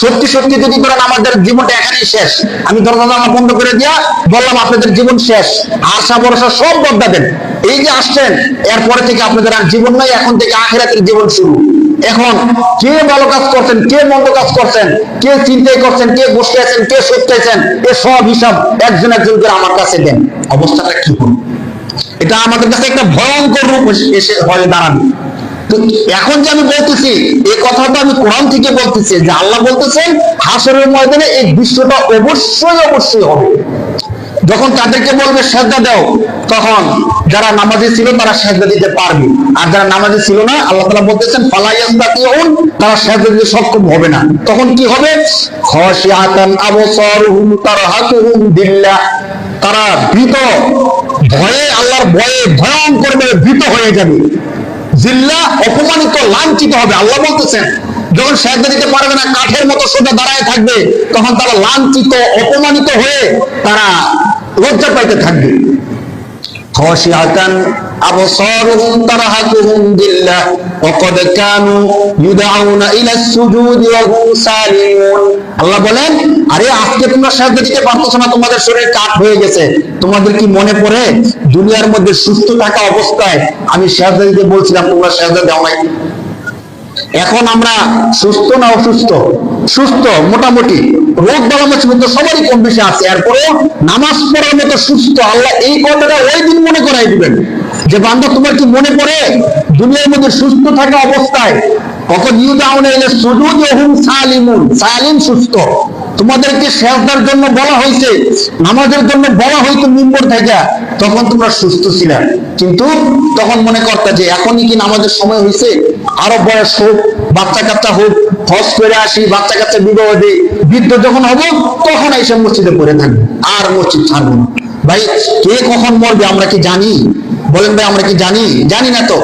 সত্যি সত্যি যদি করেন আমাদের জীবনটা এখানেই শেষ, আমি দরজা জানলা বন্ধ করে দিয়া বললাম, আপনাদের জীবন শেষ। আশা ভরসা, সব বদলা দেন এই যে আসছেন, এরপরে থেকে আপনাদের আর জীবন নাই, এখন থেকে আখেরাতের জীবন শুরু। এখন কে ভালো কাজ করছেন, কে মন্দ কাজ করছেন, কে চিন্তাই করছেন, কে বসে আছেন, কে সত্যাইছেন এ সব হিসাব একজন একজন করে আমার কাছে দেন। অবস্থাটা কি করুন এটা আমাদের কাছে একটা ভয়ঙ্কর রূপ এসে- হয়ে দাঁড়াবে তো এখন যে আমি বলতেছি এই কথাটা আমি কোরআন থেকে বলতেছি, যে আল্লাহ বলতেছেন, হাসরের ময়দানে এই দৃশ্যটা অবশ্যই অবশ্যই হবে। যখন তাদেরকে বলবে, সেজদা দাও, তখন যারা নামাজি ছিল, তারা সেজদা দিতে পারবে। আর যারা নামাজি ছিল না, আল্লাহ তাআলা বলতেছেন ফালাইয়াস্তাতিউন তারা সেজদা দিতে সক্ষম হবে না। তখন কি হবে? খাশিয়াতান আবসারুহুম তারহাকুহুম বিল্লাহ। তারা ভীত ভয়ে, আল্লাহর ভয়ে ভয়ঙ্কর মেরে ভীত হয়ে যাবে। জিল্লা অপমানিত, লাঞ্ছিত হবে। আল্লাহ বলতেছেন, যখন সেজদা দিতে পারবে না, কাঠের মতো সোজা দাঁড়ায় থাকবে, তখন তারা লাঞ্ছিত, অপমানিত হয়ে তারা লজ্জা পাইতে থাকবে। খসিয়াতান أبصارهم ترهقهم ذلة وقد كانوا يدعون إلى السجود وهم سالمون আল্লাহ বলেন আরে আজকে তোমরা সাহায্য দিতে পারতেছো না তোমাদের শরীর কাঠ হয়ে গেছে তোমাদের কি মনে পড়ে দুনিয়ার মধ্যে সুস্থ থাকা অবস্থায় আমি সাহায্য দিতে বলছিলাম তোমরা সাহায্য দাও নাই এখন আমরা সুস্থ না অসুস্থ সুস্থ মোটামুটি রোগ বলা মুসিবত তো সবারই কম বেশি আছে এরপরেও নামাজ পড়ার মতো সুস্থ আল্লাহ এই কথাটা ওই দিন মনে করাই দিবেন যে বান্ধব তোমার কি মনে পড়ে? দুনিয়ার মধ্যে সুস্থ থাকা অবস্থায় কখন ইউদাউনে এলে সুজুদ হুম সালিমুন, সালিম সুস্থ। তোমাদেরকে সেজদার জন্য বলা হয়েছে, নামাজের জন্য বলা হয়তো মিম্বর থেকে, তখন তোমরা সুস্থ ছিলে। কিন্তু তখন মনে করতে যে এখনই কি নামাজের সময় হয়েছে? আরও বয়স হোক বাচ্চা কাচ্চা হোক, হজ করে আসি বাচ্চা কাচ্চা বিবাহ দিই, বৃদ্ধ যখন হব, তখন এইসব মসজিদে পড়ে থাকব, আর মসজিদ ছাড়বো না। ভাই, কে কখন মরবে আমরা কি জানি? বলেন ভাই আমরা কি জানি জানি না তো